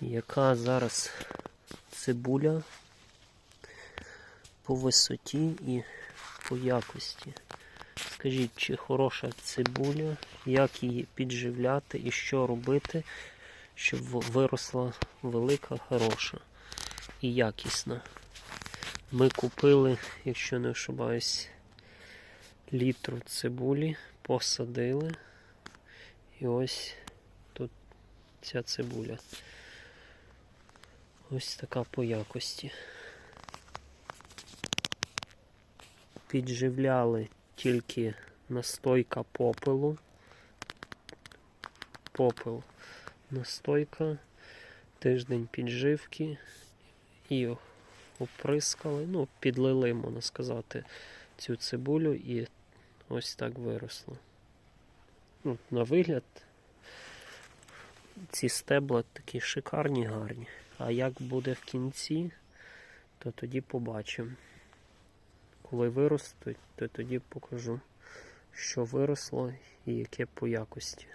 яка зараз цибуля по висоті і по якості. Скажіть, чи хороша цибуля, як її підживляти і що робити, щоб виросла велика, хороша і якісна. Ми купили, якщо не ошибаюсь, літру цибулі, посадили. І ось тут ця цибуля. Ось така по якості. Підживляли тільки настойка попелу. Попел. Настойка, тиждень підживки і оприскали, ну, підлили, можна сказати, цю цибулю і ось так виросло. Ну, на вигляд ці стебла такі шикарні, гарні. А як буде в кінці, то тоді побачимо. Коли виростуть, то тоді покажу, що виросло і яке по якості.